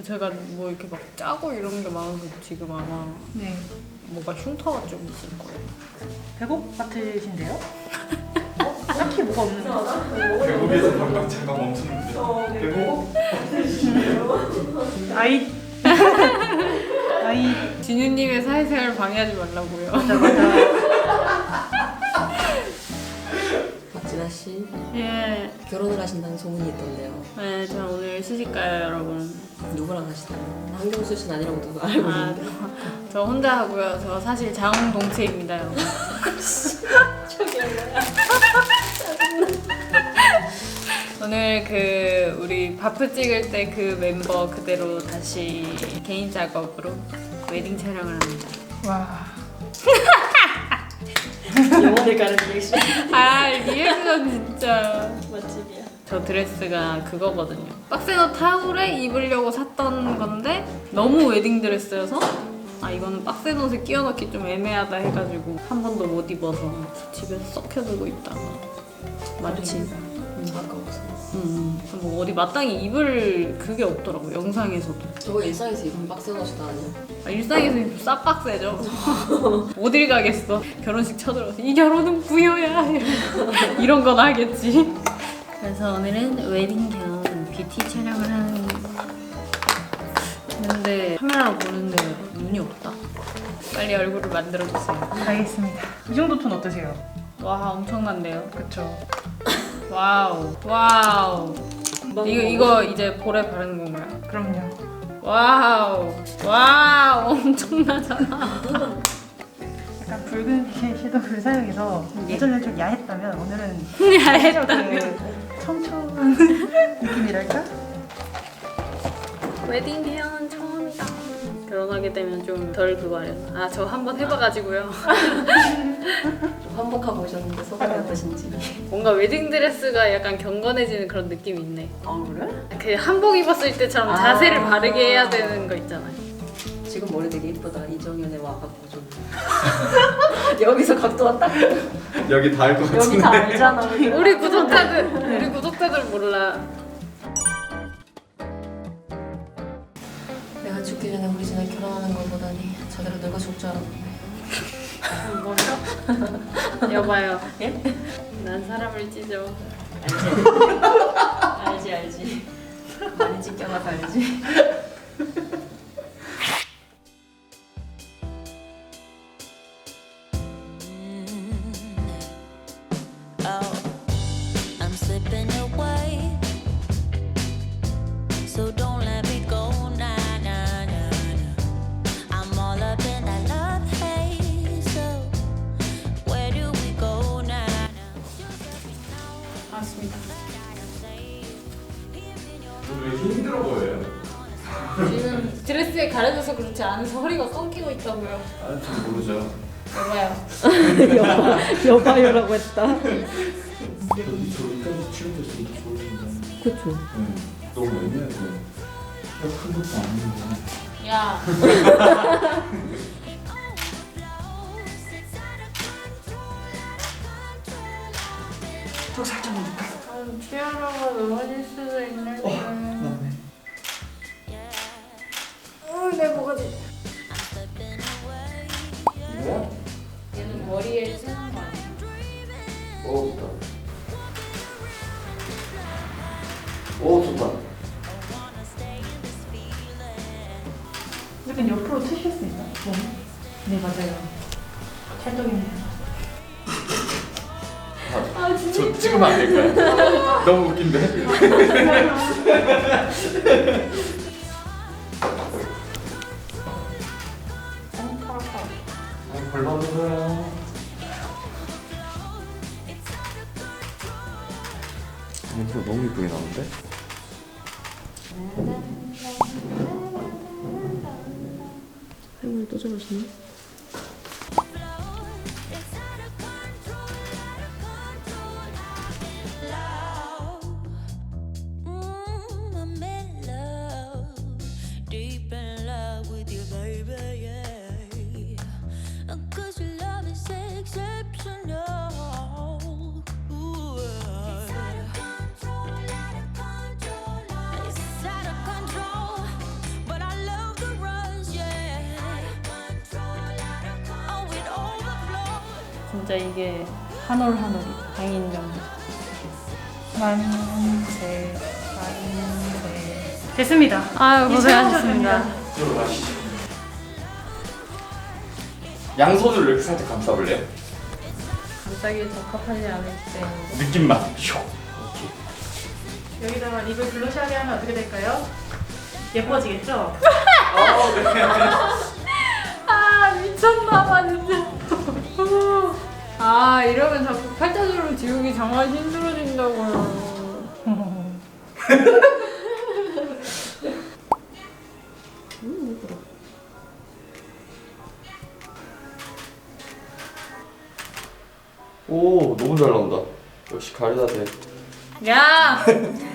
제가 뭐 이렇게 막 짜고 이런 게 많아서 지금 아마 네. 뭐가 흉터가 좀 있을 거예요. 배고 같으신데요? 어? 딱히 뭐가 없는데. 배고비에서 방금 잠깐 멈췄는데 배고? 아이. 아이. 진유님의 사회생활 방해하지 말라고요. 맞아, 맞아. 박진아 씨 예. 결혼을 하신다는 소문이 있던데요. 네, 저 오늘 시집가요, 여러분. 누구랑 하시나요? 한경수 씨는 아니라고 도 알고 아, 있는데. 저, 저 혼자 하고요. 저 사실 자웅동체입니다, 여러분. 오늘 그 우리 바프 찍을 때 그 멤버 그대로 다시 개인 작업으로 웨딩 촬영을 합니다. 와. 영혼을 가는 리액션 아 리액션 진짜 맛집이야. 저 드레스가 그거거든요. 옷 타올에 입으려고 샀던 건데 너무 웨딩 드레스여서 아 이거는 빡센 옷에 끼워 넣기 좀 애매하다 해가지고 한 번도 못 입어서 집에서 썩혀두고 있다가 마침 아까워서. 음, 뭐 어디 마땅히 입을 그게 없더라고 영상에서도. 저거 일상에서 입은 빡센 옷이다 아니야? 아, 일상에서 입으면 쌉빡세죠. 어딜 가겠어? 결혼식 쳐들어서 이 결혼은 부여야 이런 건 하겠지 그래서 오늘은 웨딩 겸 뷰티 촬영을 하는 근데 카메라로 보는데 눈이 없다 빨리 얼굴을 만들어주세요 알겠습니다. 이 정도 톤 어떠세요? 와 엄청난데요 그쵸. 와우 와우 이거 이거 이제 볼에 바르는 건가요? 그럼요. 와우 와우 엄청나잖아 약간 붉은 섀도우를 사용해서 예. 예전엔 좀 야했다면 오늘은 야했다면 그 청초한 느낌이랄까? 웨딩 대형은 처음이다. 결혼하게 되면 좀 덜 그거 하려나. 아, 저 한번 해봐가지고요. 좀 한복하고 오셨는데 소감이 어떠신지. 뭔가 웨딩 드레스가 약간 경건해지는 그런 느낌이 있네. 아 그래? 그 한복 입었을 때처럼 아. 자세를 바르게 해야 되는 거 있잖아요. 지금 머리 되게 이쁘다. 이정현에 와갖고 좀. 여기서 각도 왔다. 여기 닿을 것 여기 같은데 다 알잖아. 우리 구독자들, 우리 구독자들 몰라. 내가 죽기 전에 우리 집에 결혼하는 걸 보다니 제대로 늙어 죽을 줄 알았네. 뭐죠? 여봐요. 난 사람을 찢어. 알지 알지. 많이 찢겨가서 알지. 지금 드레스에 가려져서 그렇지 않아서 허리가 꺾이고 있다고요. 아, 좀 모르죠 여봐요. 여봐요라고 했다. 저기까지 좋으신데 그쵸. 네. 너무 애매해서 큰 것도 아닌데 야. 또 살짝 넣을까? 치아라가 넘어질 수도 있는데. 맞 뭐가지? 이거야? 얘는 머리에 쓰는 거 아니야? 오 좋다 오 좋다 약간 옆으로 트실 수 있나? 몸? 네 맞아요. 찰떡입니다. 아, 저 찍으면 안 될까요? 너무 웃긴데? 아, 벌 받으세요. 멘트가 너무 이쁘게 나오는데? 할머니 또 저러시네. 진짜 이게 한 올 한올이다. 장인정. 만세 만세 됐습니다. 아유 이제 고생하셨습니다. 이쪽으로 가시죠. 양손으로 이렇게 살짝 감싸볼래요? 갑자기 적합하지 않을지. 느낌만. 쇼. 오케이. 여기다가 입을 글로시하게 하면 어떻게 될까요? 예뻐지겠죠? 어, 네. 아 미쳤나 봐 진짜. 아 이러면 자꾸 팔자주름 지우기 정말 힘들어진다고요. 오, 너무 잘 나온다. 역시 가르다 돼. 야.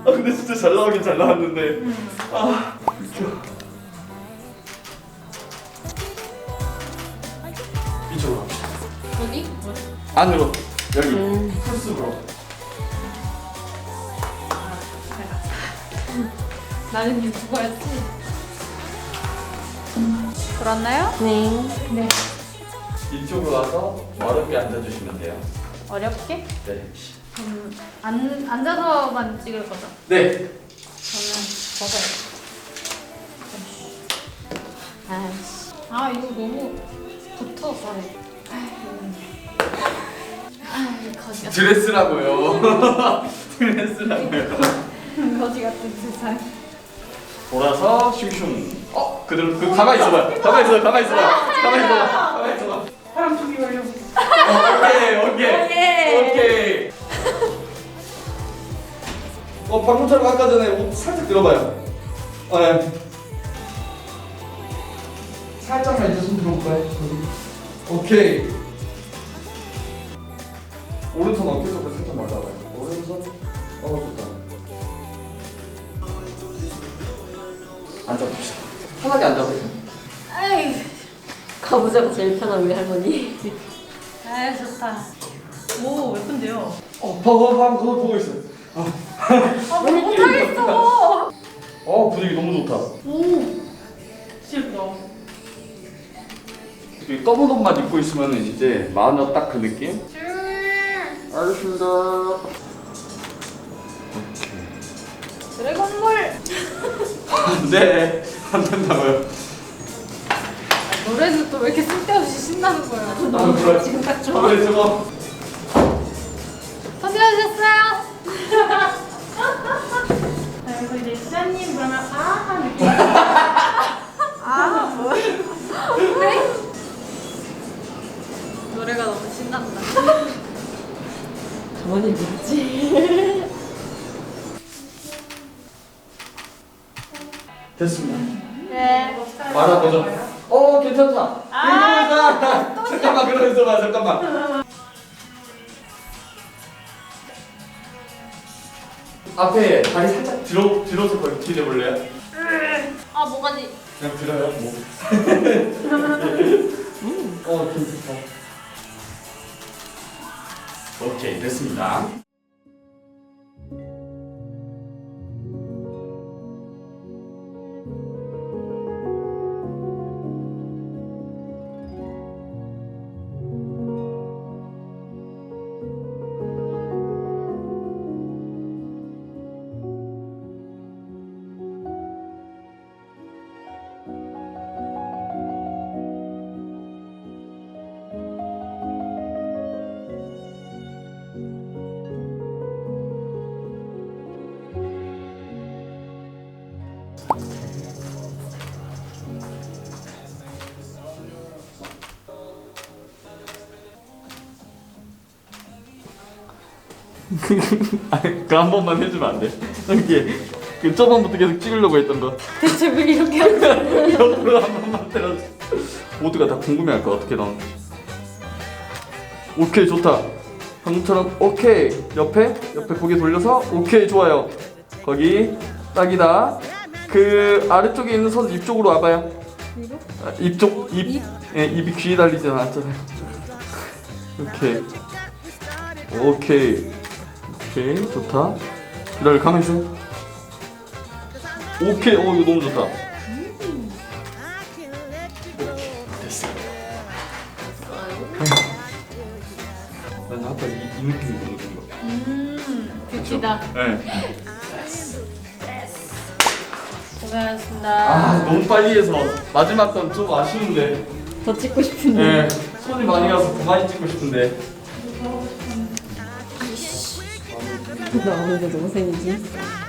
아, 근데 진짜 잘 나오긴 잘 나왔는데. 아, 웃겨. 이쪽으로 갑시다. 어디? 안으로. 여기. 풀숲으로. 나는 유튜버였지. 그렇나요? 네. 이쪽으로 와서 어렵게 앉아주시면 돼요. 어렵게? 네. 음, 안 앉아서만 찍을 거죠. 네. 저는 벗어요. 아이씨. 아 이거 너무 붙어서. 아 거지 같은 드레스라고요. 드레스라고요. 거지 같은 세상. 돌아서 슝슝. 어, 그대로 그 가만 있어봐요. 가만 있어, 가만 있어봐. 가만 있어봐. 가만 있어봐. 바람 투기 완료. 오케이, 오케이, 오케이. 어, 방금처럼 아까 전에 옷 살짝 들어봐요. 어, 예. 살짝만 이제 손 들어볼까요? 여기. 오케이. 오른손 어깨 쪽으로 살짝 말라봐요. 오른손. 어, 좋다. 앉아봅시다. 편하게 앉아보세요. 아이, 가보자가 제일 편한 우리 할머니. 아 좋다. 오 예쁜데요. 어, 봐봐, 봐봐, 그거 보고 있어. 아 못하겠어. 어, 분위기 너무 좋다. 진짜 예쁘다. 이 검은 옷만 입고 있으면 이제 마녀 딱 그 느낌? 알겠습니다. 오케이. 드래곤볼. 네, 안 된다고요. 노래도 또왜 이렇게 쓸데없이 신나는 거야. 아, 그래. 지금 딱 좋아. 그래, 저거. 고생하셨어요. 시장님 그러면 아 느낌. 아 뭐? 네? 노래가 너무 신난다. 가만히 누구지? 됐습니다. 네. 말아보죠. 어, 괜찮다. 괜찮다. 잠깐만, 그러고 있어봐, 잠깐만. 앞에 다리 살짝 들어, 들어서 거기 기대볼래요? 아 뭐가 지? 그냥 들어요, 뭐. 어, 괜찮다. 오케이, 됐습니다. 아니, 그한 번만 해주면 안 돼? 이게 그 저번부터 계속 찍으려고 했던 거. 대체 왜 이렇게 하는 거야? 옆으로 한 번만 때려줘. 모두가 다 궁금해할 거야 어떻게 나오는지 오케이 좋다. 방금처럼 오케이 옆에 옆에 고개 돌려서 오케이 좋아요. 거기 딱이다. 그 아래쪽에 있는 손입 쪽으로 와봐요. 이거? 아, 입 쪽 입, 입? 예, 입이 귀에 달리지 않았잖아요. 오케이. 오케이 오케이 좋다. 기다려 가만히 있어. 오케이 어 이거 너무 좋다. 오케이 됐어. 난 아까 이, 이 느낌이 너무 좋은 거 음. 네. 고생하셨습니다. 아 너무 빨리 해서. 마지막 건 좀 아쉬운데. 더 찍고 싶은데. 네 손이 많이 가서 더 많이 찍고 싶은데 나 오늘도 동생이지.